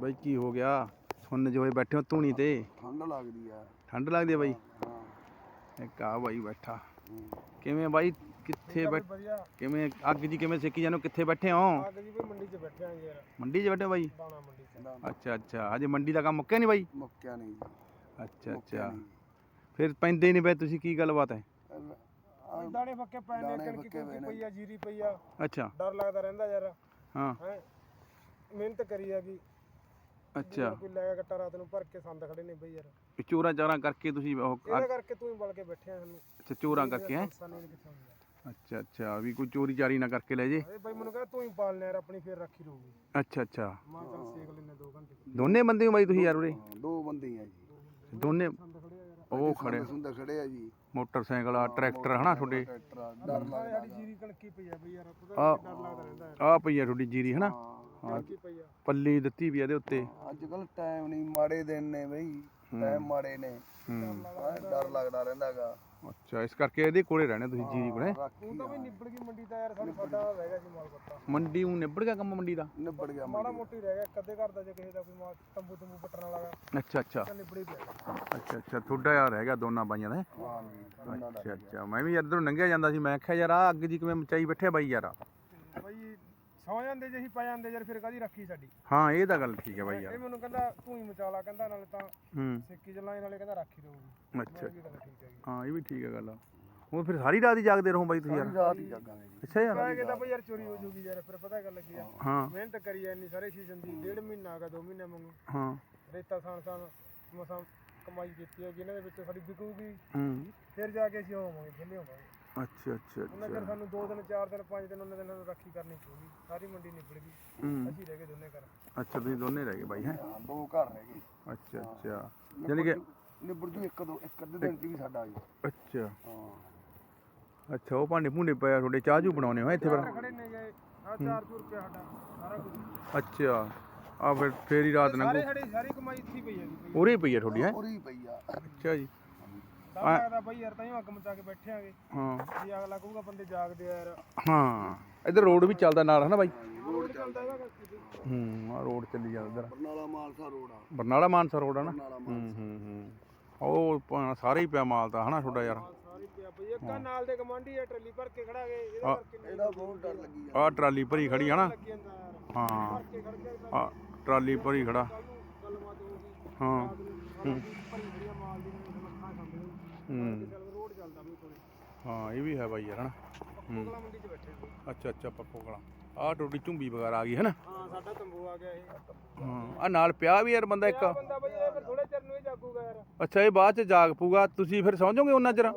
ਬਾਈ ਕੀ ਹੋ ਗਿਆ? ਸੁੰਨ ਜੋ ਹੋਏ ਬੈਠੇ ਹੋ ਧੂਣੀ ਤੇ। ਠੰਡ ਲੱਗਦੀ ਆ। ਠੰਡ ਲੱਗਦੀ ਹੈ ਬਾਈ? ਹਾਂ। ਇੱਕ ਆ ਬਾਈ ਬੈਠਾ। ਹੂੰ। ਕਿਵੇਂ ਬਾਈ? ਕਿੱਥੇ ਬੈਠ ਕਿਵੇਂ ਅੱਗ ਜੀ ਕਿਵੇਂ ਸੇਕੀ ਜਾਨੋ? ਕਿੱਥੇ ਬੈਠੇ ਹੋ? ਆਗ ਜੀ ਵੀ ਮੰਡੀ 'ਚ ਬੈਠੇ ਆਂ ਯਾਰ। ਮੰਡੀ 'ਚ ਬੈਠੇ ਹੋ ਬਾਈ? ਦਾਣਾ ਮੰਡੀ 'ਚ। ਨਾ, ਅੱਛਾ ਅੱਛਾ। ਹਜੇ ਮੰਡੀ ਦਾ ਕੰਮ ਮੁੱਕਿਆ ਨਹੀਂ ਬਾਈ? ਮੁੱਕਿਆ ਨਹੀਂ ਜੀ। ਅੱਛਾ ਅੱਛਾ। ਫਿਰ ਪੈਂਦੇ ਨਹੀਂ ਬਈ। ਤੁਸੀਂ ਕੀ ਗੱਲਬਾਤ ਹੈ? ਆਹ, ਦਾਣੇ ਨੇ ਦਾਣੇ ਕਣਕ ਪੱਕੇ ਕਿਉਂਕਿ ਪਏ ਨੇ। ਪਈ ਆ ਜੀਰੀ ਪਈ ਆ। ਅੱਛਾ। ਡਰ ਲੱਗਦਾ ਰਹਿੰਦਾ ਯਾਰ। ਹਾਂ। ਹੈ? ਮਿਹਨਤ ਕਰੀ ਹੈਗੀ ਅੱਛਾ। ਕੋਈ ਲੈ ਗਿਆ ਗੱਟਾ ਰਾਤ ਨੂੰ ਭਰ ਕੇ ਸੰਦ ਖੜੇ ਨੇ ਬਈ ਯਾਰ। ਵੀ ਚੋਰਾਂ ਚਾਰਾਂ ਕਰਕੇ ਤੁਸੀਂ ਉਹ ਇਹਦਾ ਕਰਕੇ ਤੂੰ ਹੀ ਬਲ ਕੇ ਬੈਠੇ ਆ ਸਾਨੂੰ। ਅੱਛਾ ਚੋਰਾਂ ਕਰਕੇ ਹੈ? ਸਾਨੂੰ ਕਿੱਥੇ ਹੁੰਦੀ ਅੱਛਾ ਅੱਛਾ ਵੀ ਕੋਈ ਚੋਰੀ ਚਾਰੀ ਨਾ ਕਰਕੇ ਲੈ ਜੇ। ਇਹ ਬਈ ਮੈਨੂੰ ਕਹਿੰਦਾ ਤੂੰ ਹੀ ਪਾਲਨੇ ਯਾਰ ਆਪਣੀ ਫੇਰ ਰੱਖੀ ਰਹੂਗੀ। ਅੱਛਾ ਅੱਛਾ। ਮਾਂ ਚੱਲ ਸੇਕ ਲੈਨੇ 2 ਘੰਟੇ। ਦੋਨੇ ਬੰਦੇ ਹੋ ਬਾਈ ਤੁਸੀਂ ਯਾਰ ਉਰੇ? ਦੋ ਬੰਦੇ ਆ ਜੀ। ਦੋਨੇ ਸੰਦ ਖੜੇ ਆ ਯਾਰ। ਉਹ ਖੜੇ ਸੁੰਦਰ ਖੜੇ ਆ ਜੀ। ਮੋਟਰਸਾਈਕਲ ਆ ਟਰੈਕਟਰ ਹਨਾ ਤੁਹਾਡੇ? ਟਰੈਕਟਰ ਆ, ਡਰ ਨਾਲੇ ਸਾਡੀ ਜੀਰੀ ਕਣਕੀ ਪਈ ਆ ਬਈ ਯਾਰ ਪਤਾ ਆ ਨੀ ਡਰ ਲੱਗਦਾ ਰਹਿੰਦਾ ਯਾਰ। ਆ ਪਈ ਆ ਤੁਹਾਡੀ ਜੀਰੀ ਹਨਾ? ਹਾਂ ਕਣਕੀ ਪਈ ਆ। ਪੱਲੀ ਦਿੱਤੀ ਵੀ ਆ ਇਹਦੇ ਉੱਤੇ। ਅੱਜ ਕੱਲ ਟਾਈਮ ਨਹੀਂ ਮਾੜੇ ਦਿਨ ਨੇ ਬਈ ਟਾਈਮ ਮਾੜੇ ਨੇ। ਹੂੰ। ਹਾਂ, ਡਰ ਲੱਗਦਾ ਰਹਿੰਦਾਗਾ ਅੱਛਾ ਇਸ ਕਰਕੇ ਇਹਦੇ ਕੋਲੇ ਰਹਿਣਾ ਤੁਸੀਂ ਜੀਰੀ ਕੋਲੇ ਤੂੰ ਤਾਂ ਵੀ ਨਿਬੜ ਗਈ ਮੰਡੀ ਦਾ ਯਾਰ ਸਾਨੂੰ ਸਾਡਾ ਰਹਿ ਗਿਆ ਸੀ ਮਾਲ ਪੱਤਾ। ਮੰਡੀ ਨੂੰ ਨਿਬੜ ਗਿਆ ਕੰਮ ਮੰਡੀ ਦਾ? ਨਿਬੜ ਗਿਆ ਮਾੜਾ ਮੋਟੀ ਰਹਿ ਗਿਆ ਕਦੇ ਘਰ ਦਾ ਜੇ ਕਿਸੇ ਦਾ ਕੋਈ ਮਾਲ ਤੰਬੂ ਤੰਬੂ ਪੱਟਣ ਵਾਲਾ ਗਾ, ਅੱਛਾ ਅੱਛਾ। ਤਾਂ ਨਿਬੜੇ ਪਿਆ। ਅੱਛਾ ਅੱਛਾ ਤੁਹਾਡਾ ਯਾਰ ਰਹਿ ਗਿਆ ਦੋਨਾਂ ਬਾਈਆਂ ਦਾ ਹੈਂ? ਹਾਂ ਜੀ, ਅੱਛਾ ਅੱਛਾ ਮੈਂ ਵੀ ਇੱਧਰੋਂ ਲੰਘਿਆ ਜਾਂਦਾ ਸੀ ਮੈਂ ਕਿਹਾ ਯਾਰ ਆ ਅੱਗ ਜੀ ਕਿਵੇਂ ਮਚਾਈ ਬੈਠੇ ਬਾਈ ਯਾਰ। ਸੌ ਜਾਂਦੇ ਜੇ ਅਸੀਂ ਪੈ ਜਾਂਦੇ ਯਾਰ ਫਿਰ ਕਾਦੀ ਰੱਖੀ ਸਾਡੀ? ਹਾਂ ਇਹ ਤਾਂ ਗੱਲ ਠੀਕ ਹੈ ਬਾਈ ਇਹ ਯਾਰ। ਮੈਨੂੰ ਕਹਿੰਦਾ ਤੂੰ ਹੀ ਮਚਾ ਲਾ ਕਹਿੰਦਾ ਨਾਲੇ ਤਾਂ ਹੂੰ। ਸਿੱਕੀ ਜਲਾਏ ਨਾਲੇ ਕਹਿੰਦਾ ਰੱਖੀ ਰਹੂਗੀ ਅੱਛਾ। ਇਹ ਵੀ ਗੱਲ ਠੀਕ ਹੈਗੀ। ਹਾਂ ਇਹ ਵੀ ਠੀਕ ਹੈ ਗੱਲ ਉਹ ਫਿਰ ਸਾਰੀ ਰਾਤ ਹੀ ਜਾਗਦੇ ਰਹੋ ਬਾਈ ਤੁਸੀਂ ਯਾਰ। ਰਾਤ ਹੀ ਜਾਗਾਂਗੇ ਜੀ। ਅੱਛਾ ਯਾਰ। ਪੈ ਕੇ ਤਾਂ ਬਈ ਯਾਰ ਚੋਰੀ ਹੋ ਜੂਗੀ ਯਾਰ ਫਿਰ ਪਤਾ ਗੱਲ ਕੀ ਆ। ਹਾਂ। ਮਿਹਨਤ ਕਰੀ ਐ ਇੰਨੀ ਸਾਰੇ ਸੀਜ਼ਨ ਦੀ ਡੇਢ ਮਹੀਨਾ ਆਗਾ 2 ਮਹੀਨੇ ਮੰਗੂ ਹਾਂ। ਰੇਤਾ ਸਾਨ ਸਾਨ ਮਸਾਂ ਕਮਾਈ ਕੀਤੀ ਹੈਗੀ ਇਹਨਾਂ ਦੇ ਵਿੱਚ ਸਾਡੀ ਵਿਕੂਗੀ। ਹੂੰ। ਫਿਰ ਜਾ ਕੇ ਅਸੀਂ ਹੋਵਾਂਗੇ ਵਿਹਲੇ ਹੋਵਾਂਗੇ ਅੱਛਾ ਅੱਛਾ ਉਹਨਾਂ ਅੱਛਾ। ਚਿਰ ਸਾਨੂੰ 2 ਦਿਨ 4 ਦਿਨ 5 ਦਿਨ ਉਹਨਾਂ ਦਿਨਾਂ ਨੂੰ ਰਾਖੀ ਕਰਨੀ ਪਊਗੀ। ਸਾਰੀ ਮੰਡੀ ਨਿਬੜ ਗਈ। ਹੂੰ। ਅਸੀਂ ਰਹਿ ਗਏ ਦੋਨੇ ਘਰ। ਅੱਛਾ ਤੁਸੀਂ ਦੋਨੇ ਰਹਿ ਗਏ ਬਾਈ ਹੈ? ਹਾਂ, ਦੋ ਘਰ ਰਹਿ ਗਏ। ਅੱਛਾ ਅੱਛਾ। ਯਾਨੀ ਕਿ ਨਿਬੜ ਜੂ ਇੱਕ ਦੋ ਇੱਕ ਅੱਧੇ ਦਿਨ ਚ ਵੀ ਸਾਡਾ ਜੀ ਅੱਛਾ। ਹਾਂ। ਅੱਛਾ ਉਹ ਭਾਂਡੇ ਭੁੰਡੇ ਪਿਆ ਤੁਹਾਡੇ ਚਾਹ ਜੂ ਬਣਾਉਣੇ ਹੋ ਇੱਥੇ ਫਿਰ? ਖੜੇ ਨੇ ਗਏ ਆ 4 ਰੁਪਏ ਸਾਡਾ ਸਾਰਾ ਕੁਝ ਅੱਛਾ ਆ ਫਿਰ ਫੇਰ ਹੀ ਰਾਤ ਸਾਰੇ ਲੰਘੂ। ਸਾਡੀ ਸਾਰੀ ਕਮਾਈ ਇੱਥੇ ਹੀ ਪਈ ਹੈਗੀ। ਬਈ ਉਰੇ ਹੀ ਪਈ ਹੈ ਤੁਹਾਡੀ ਹੈ? ਪੂਰੀ ਪਈ ਆ। ਅੱਛਾ ਜੀ। ਡਰ ਲੱਗਦਾ ਬਈ ਯਾਰ ਤਾਂ ਹੀ ਅੱਗ ਮਚਾ ਕੇ ਬੈਠੇ ਆਂਗੇ। ਹਾਂ। ਜੀ ਅਗਲਾ ਕਹੂਗਾ ਬੰਦੇ ਜਾਗਦੇ ਆ ਯਾਰ। ਹਾਂ ਇੱਧਰ ਰੋਡ ਵੀ ਚੱਲਦਾ ਨਾਲ ਹਨਾ ਬਾਈ? ਰੋਡ ਚੱਲਦਾ ਹੈਗਾ ਹੂੰ ਆ ਰੋਡ ਚੱਲੀ ਜਾਂਦਾ ਇੱਧਰ। ਬਰਨਾਲਾ ਮਾਲਸਾ ਰੋਡ ਆ। ਬਰਨਾਲਾ ਮਾਨਸਾ ਰੋਡ ਆ ਨਾ? ਹੂੰ ਹੂੰ ਹੂੰ। ਉਹ ਸਾਰੇ ਹੀ ਪਿਆ ਮਾਲ ਤਾਂ ਹਨਾ ਤੁਹਾਡਾ ਯਾਰ? ਸਾਰੀ ਪਿਆ ਬਈ। ਇੱਕ ਆਹ ਨਾਲ ਦੇ ਗਮਾਂਡੀ ਆ ਟਰਾਲੀ ਭਰ ਕੇ ਖੜਾ ਗਏ। ਇਹਦਾ ਕਰਕੇ ਨਹੀਂ ਇਹਦਾ ਬਹੁਤ ਡਰ ਲੱਗੀ ਆ ਆਹ ਟਰਾਲੀ ਭਰੀ ਖੜੀ ਹਨਾ ਹਾਂ। ਆ ਟਰਾਲੀ ਭਰੀ ਖੜਾ। ਹੋਊਗੀ ਹਾਂ ਰਾਤ ਨੂੰ ਭਰੀ ਖੜੀਆਂ ਮਾਲ ਦੀ ਨੂੰ ਲੱਖਾਂ ਖਾਂਦੇ ਨੇ ਹੂੰ ਚੱਲ ਰੋਡ ਚੱਲਦਾ ਬਈ ਕੋਲੇ ਹਾਂ ਇਹ ਵੀ ਹੈ ਬਾਈ ਯਾਰ ਹਨਾ? ਹੂੰ। ਕੋਕਲਾ ਮੰਡੀ 'ਚ ਬੈਠੇ ਸੀ ਅੱਛਾ ਅੱਛਾ ਪੱਕੋ ਕਲਾ। ਆਹ ਟੋਡੀ ਝੁੰਬੀ ਵਗੈਰਾ ਆ ਗਈ ਹੈ ਨਾ ਹਾਂ ਸਾਡਾ ਤੰਬੂ ਆ ਗਿਆ ਇਹ। ਹਾਂ ਆ ਨਾਲ ਪਿਆ ਵੀ ਯਾਰ ਬੰਦਾ ਇੱਕ? ਆਹ ਬੰਦਾ ਬਈ ਇਹ ਫਿਰ ਥੋੜੇ ਚਿਰ ਨੂੰ ਹੀ ਜਾਗੂਗਾ ਯਾਰ। ਅੱਛਾ ਇਹ ਬਾਅਦ ਚ ਜਾਗ ਪੂਗਾ ਤੁਸੀਂ ਫਿਰ ਸੌਂ ਜਾਓਗੇ ਉਹਨਾਂ ਚਿਰ?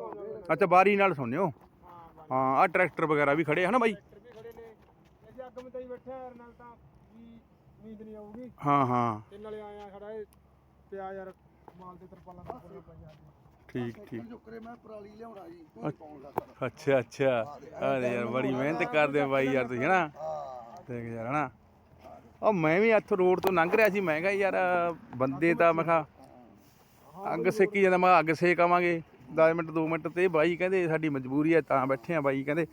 ਅੱਛਾ ਬਾਰੀ ਨਾਲ ਸੌਂਦੇ ਹੋ ਹਾਂ ਬਸ ਹਾਂ ਆ ਟਰੈਕਟਰ ਵਗੈਰਾ ਵੀ ਖੜੇ ਹਨ ਬਾਈ? ਟਰੈਕਟਰ ਵੀ ਖੜੇ ਨੇ। ਅਸੀਂ ਅੱਗ ਮਚਾਈ ਬੈਠੇ ਆ ਯਾਰ ਨਾਲ ਤਾਂ ਵੀ ਨੀਂਦ ਨਹੀਂ ਆਊਗੀ। ਹਾਂ ਹਾਂ। ਤੇ ਨਾਲੇ ਆਇਆ ਖੜਾ ਇਹ। ਪਿਆ ਯਾਰ ਮਾਲ ਦੇ ਤਰਪਾਲਾਂ ਪੂਰੀਆਂ ਪਈਆਂ ਠੀਕ ਠੀਕ। ਜੁਕਰੇ ਮੈਂ ਪਰਾਲੀ ਲਿਆਉਣਾ ਜੀ ਕੋਈ ਪਾਉਣ ਦਾ ਅੱਛਾ ਅੱਛਾ। ਅਰੇ ਯਾਰ ਬੜੀ ਮਿਹਨਤ ਕਰਦੇ ਹੋ ਬਾਈ ਯਾਰ ਤੁਸੀਂ ਹਨਾ? ਦੇਖ ਯਾਰ ਹਨਾ? ਉਹ ਮੈਂ ਵੀ ਇੱਥੋਂ ਰੋਡ ਤੋਂ ਲੰਘ ਰਿਹਾ ਸੀ ਮੈਂ ਕਿਹਾ ਯਾਰ ਬੰਦੇ ਤਾਂ ਮੈਂ ਕਿਹਾ ਅੱਗ ਸੇਕੀ ਜਾਂਦਾ ਮੈਂ ਕਿਹਾ ਅੱਗ ਸੇਕ ਆਵਾਂਗੇ। 10 ਮਿੰਟ 2 ਮਿੰਟ ਤੇ ਬਾਈ ਕਹਿੰਦੇ ਸਾਡੀ ਮਜਬੂਰੀ ਹੈ ਤਾਂ ਬੈਠੇ ਆ ਬਾਈ ਕਹਿੰਦੇ।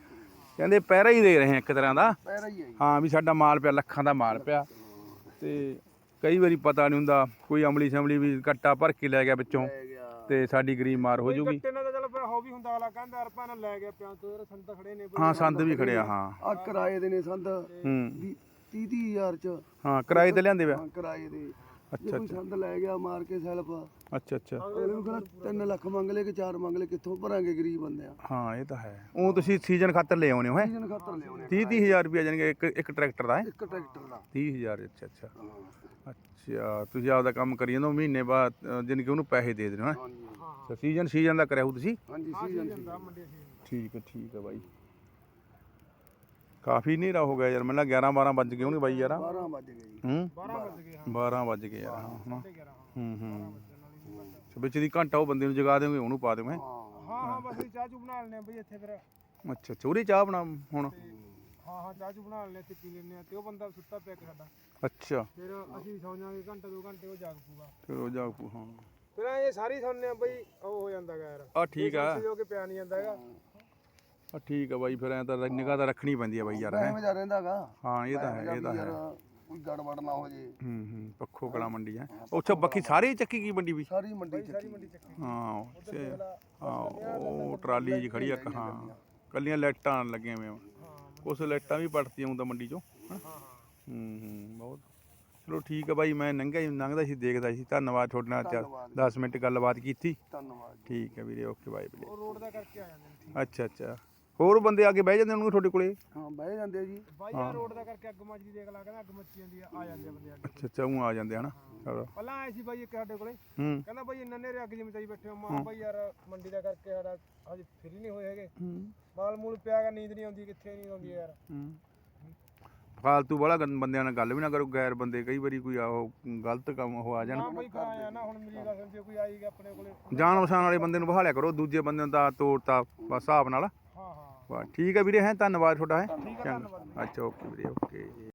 ਕਹਿੰਦੇ ਪਹਿਰਾ ਹੀ ਦੇ ਰਹੇ ਆ ਇੱਕ ਤਰ੍ਹਾਂ ਦਾ। ਪੈਰਾ ਹੀ ਆ ਜੀ। ਹਾਂ ਵੀ ਸਾਡਾ ਮਾਲ ਪਿਆ ਲੱਖਾਂ ਦਾ ਮਾਲ ਪਿਆ। ਤੇ ਕਈ ਵਾਰੀ ਪਤਾ ਨਹੀਂ ਹੁੰਦਾ ਕੋਈ ਅਮਲੀ ਸ਼ਮਲੀ ਵੀ ਕੱਟਾ ਭਰ ਕੇ ਲੈ ਗਿਆ ਵਿੱਚੋਂ। ਤੇ ਸਾਡੀ ਗਰੀਬ ਮਾਰ ਹੋ ਜੂਗੀ। ਚੱਲ ਫਿਰ ਹੋ ਵੀ ਹੁੰਦਾ ਅਗਲਾ ਕਹਿੰਦਾ ਲੈ ਗਿਆ ਪਿਆ ਤੋਂ ਯਾਰ ਸੰਤ ਖੜੇ ਨੇ ਹਾਂ ਸੰਦ ਵੀ ਖੜਿਆ ਹਾਂ। ਆ ਕਿਰਾਏ ਦੇ ਨੇ ਸੰਦ। ਹੂੰ। 30 ਹਜ਼ਾਰ ਚ। ਹਾਂ ਕਿਰਾਏ ਤੇ ਲਿਆਂਦੇ ਪਿਆ ਹਾਂ ਕਿਰਾਏ ਦੇ। ਅੱਛਾ ਕੋਈ ਸੰਦ ਲੈ ਗਿਆ ਮਾਰ ਕੇ ਸੈਲਫ ਅੱਛਾ। ਅੱਛਾ ਉਹਨੂੰ ਕਹਿੰਦਾ 3 ਲੱਖ ਮੰਗ ਲੈ ਕਿ 4 ਮੰਗ ਲੈ ਕਿੱਥੋਂ ਭਰਾਂਗੇ ਗਰੀਬ ਬੰਦੇ ਆ। ਹਾਂ ਇਹ ਤਾਂ ਹੈ। ਉਹ ਤੁਸੀਂ ਸੀਜ਼ਨ ਖਾਤਰ ਲੈ ਆਉਨੇ ਹੋ ਹੈ? ਸੀਜ਼ਨ ਖਾਤਰ ਲਿਆਉਣੇ 30 30000 ਰੁਪਏ ਜਾਨਗੇ ਇੱਕ ਇੱਕ ਟਰੈਕਟਰ ਦਾ ਹੈ? ਇੱਕ ਟਰੈਕਟਰ ਦਾ। 30000 ਅੱਛਾ ਅੱਛਾ। ਹਾਂ। ਅੱਛਾ ਤੁਸੀਂ ਆਪਦਾ ਕੰਮ ਕਰੀ ਜਾਂਦੇ ਹੋ ਮਹੀਨੇ ਬਾਅਦ ਜਾਣੀ ਕਿ ਉਹਨੂੰ ਪੈਸੇ ਦੇ ਦੇਣੇ ਹੋ? ਅੱਛਾ ਸੀਜ਼ਨ ਸੀਜ਼ਨ ਦਾ ਕਰਿਆ ਹੋ ਤੁਸੀਂ? ਹਾਂਜੀ ਸੀਜ਼ਨ ਠੀਕ ਹੈ ਠੀਕ ਹੈ ਬਾਈ। ਕਾਫੀ ਹਨੇਰਾ ਹੋ ਗਿਆ ਯਾਰ ਮੈਨੂੰ ਲੱਗਾ 11 12 ਵੱਜ ਗਏ ਹੋਣਗੇ ਬਾਈ ਯਾਰ। 12 ਵੱਜ ਗਏ ਜੀ। ਹੂੰ? 12 ਵਜ ਗਏ ਹਾਂ। 12 ਵੱਜ ਗਏ ਯਾਰ ਹਨਾ। 11 ਹਾਂ। ਹੂੰ ਵਿੱਚ ਦੀ ਘੰਟਾ ਉਹ ਬੰਦੇ ਨੂੰ ਜਗਾ ਦੇਵਾਂਗੇ ਉਹਨੂੰ ਪਾ ਦੇਵਾਂਗੇ ਹਾਂ? ਹਾਂ। ਹਾਂ ਬਸ ਚਾਹ ਚੂ ਬਣਾ ਲੈਣੇ ਬਈ ਇੱਥੇ ਫਿਰ। ਅੱਛਾ ਚੋਰੀ ਚਾਹ ਬਣਾ ਹੁਣ? ਹਾਂ ਹਾਂ ਚਾਹ ਚੂ ਬਣਾ ਲੈਣੇ ਤੇ ਪੀ ਲੈਣੇ ਆ ਤੇ ਉਹ ਬੰਦਾ ਸੁੱਤਾ ਪਿਆ ਇੱਕ ਸਾਡਾ। ਅੱਛਾ। ਫਿਰ ਅਸੀਂ ਸੌਂ ਜਾਾਂਗੇ ਘੰਟਾ ਦੋ ਘੰਟੇ ਉਹ ਜਾਗ ਪੂਗਾ ਫਿਰ ਉਹ ਜਾ ਪੂ ਹਾਂ। ਫਿਰ ਇਹ ਸਾਰੀ ਆ ਬਈ ਉਹ ਹੋ ਜਾਂਦਾ ਗਾ ਯਾਰ। ਆ ਠੀਕ ਆ। ਜੋ ਕਿ ਪਿਆ ਨਹੀਂ ਜਾਂਦਾ ਹੈਗਾ। ਆ ਠੀਕ ਆ ਬਾਈ ਫਿਰ ਐ ਤਾਂ ਨਿਗਾਹ ਤਾਂ ਰੱਖਣੀ ਪੈਂਦੀ ਆ ਬਾਈ ਯਾਰ ਹੈ। ਟਾਈਮ ਜਾ ਰਹਿੰਦਾਗਾ ਹਾਂ ਇਹ ਤਾਂ ਹੈ ਇਹ ਤਾਂ ਹੈ। ਕੋਈ ਗੜਬੜ ਨਾ ਹੋ ਜੇ। ਹੂੰ ਹੂੰ ਪੱਖੋ ਕਲਾ ਮੰਡੀ ਹੈ। ਉੱਥੇ ਬਾਕੀ ਸਾਰੇ ਚੱਕੀ ਕੀ ਮੰਡੀ ਵੀ? ਸਾਰੀ ਮੰਡੀ ਚੱਕੀ। ਹਾਂ ਉੱਥੇ ਹਾਂ ਉਹ ਟਰਾਲੀ ਜੀ ਖੜੀ ਆ ਇੱਕ, ਹਾਂ। ਕੱਲੀਆਂ ਲਾਈਟਾਂ ਲੱਗੀਆਂ ਹੋਈਆਂ। ਹਾਂ ਕੁਛ ਲਾਈਟਾਂ ਵੀ ਪੜਤੀਆਂ ਹੁੰਦਾ ਮੰਡੀ ਚੋਂ? ਹਾਂ। ਹਾਂ ਹੂੰ। ਹੂੰ ਬਹੁਤ। ਚਲੋ ਠੀਕ ਆ ਬਾਈ ਮੈਂ ਲੰਘਿਆ ਹੀ ਲੰਘਦਾ ਸੀ ਦੇਖਦਾ ਸੀ। ਧੰਨਵਾਦ ਤੁਹਾਡੇ ਨਾਲ ਧੰਨਵਾਦ। 10 ਮਿੰਟ ਗੱਲਬਾਤ ਕੀਤੀ। ਧੰਨਵਾਦ ਠੀਕ ਹੈ ਵੀਰੇ ਓਕੇ ਬਾਈ ਵੀਰੇ ਉਹ ਰੋਡ ਦਾ ਕਰਕੇ ਆ ਜਾਂਦੇ ਨੇ ਠੀਕ ਅੱਛਾ ਅੱਛਾ। ਹੋਰ ਬੰਦੇ ਆ ਕੇ ਬਹਿ ਜਾਂਦੇ ਹੋਣਗੇ ਤੁਹਾਡੇ ਕੋਲੇ? ਹਾਂ ਬਹਿ ਜਾਂਦੇ ਆ ਜੀ। ਬਾਈ ਆ ਰੋਡ ਦਾ ਕਰਕੇ ਅੱਗ ਮੱਚਦੀ ਦੇਖ ਲਾ ਕਹਿੰਦਾ ਅੱਗ ਮੱਚੀ ਜਾਂਦੀ ਆ ਆ ਜਾਂਦੇ ਆ ਬੰਦੇ ਅੱਗ। ਅੱਛਾ ਅੱਛਾ ਉਹ ਆ ਜਾਂਦੇ ਹਨਾ। ਚਲੋ। ਪਹਿਲਾਂ ਆਏ ਸੀ ਬਾਈ ਇੱਕ ਸਾਡੇ ਕੋਲੇ। ਹੂੰ। ਕਹਿੰਦਾ ਬਾਈ ਇੰਨਾ ਨੇਰੇ ਅੱਗ ਜਿਵੇਂ ਚਾਈ ਬੈਠੇ ਹੋ ਮਾਂ ਬਾਈ ਯਾਰ ਮੰਡੀ ਦਾ ਕਰਕੇ ਸਾਡਾ ਹਜੇ ਫਰੀ ਨਹੀਂ ਹੋਏ ਹੈਗੇ। ਹੂੰ। ਮਾਲ ਮੂਲ ਪਿਆਗਾ ਨੀਂਦ ਨਹੀਂ ਆਉਂਦੀ ਕਿੱਥੇ ਨਹੀਂ ਆਉਂਦੀ ਯਾਰ। ਹੂੰ। ਫਾਲਤੂ ਵਾਲਾ ਬੰਦਿਆਂ ਨਾਲ ਗੱਲ ਵੀ ਨਾ ਕਰੋ ਗੈਰ ਬੰਦੇ ਕਈ ਵਾਰੀ ਕੋਈ ਆਹੋ ਗਲਤ ਕੰਮ ਉਹ ਆ ਜਾਣ। ਨਾ ਬਾਈ ਫਿਰ ਆਇਆ ਨਾ ਹੁਣ ਮੇਰੀ ਗੱਲ ਸੁਣ ਜੇ ਕੋਈ ਆਈ ਗਿਆ ਆਪਣੇ ਕੋਲੇ। ਜਾਣ ਪਛਾਣ ਵਾਲੇ ਬੰਦੇ ਨੂੰ ਬਹਾਲਿਆ ਕਰੋ ਦੂਜੇ ਬੰਦੇ ਨੂੰ ਤਾਂ ਤੋੜਤਾ ਬਸ ਹਿਸਾਬ ਨਾਲ। ਵਾਹ ਠੀਕ ਹੈ ਵੀਰੇ ਹੈ ਧੰਨਵਾਦ ਤੁਹਾਡਾ ਹੈ। ਧੰਨਵਾਦ। ਅੱਛਾ ਓਕੇ ਵੀਰੇ ਓਕੇ।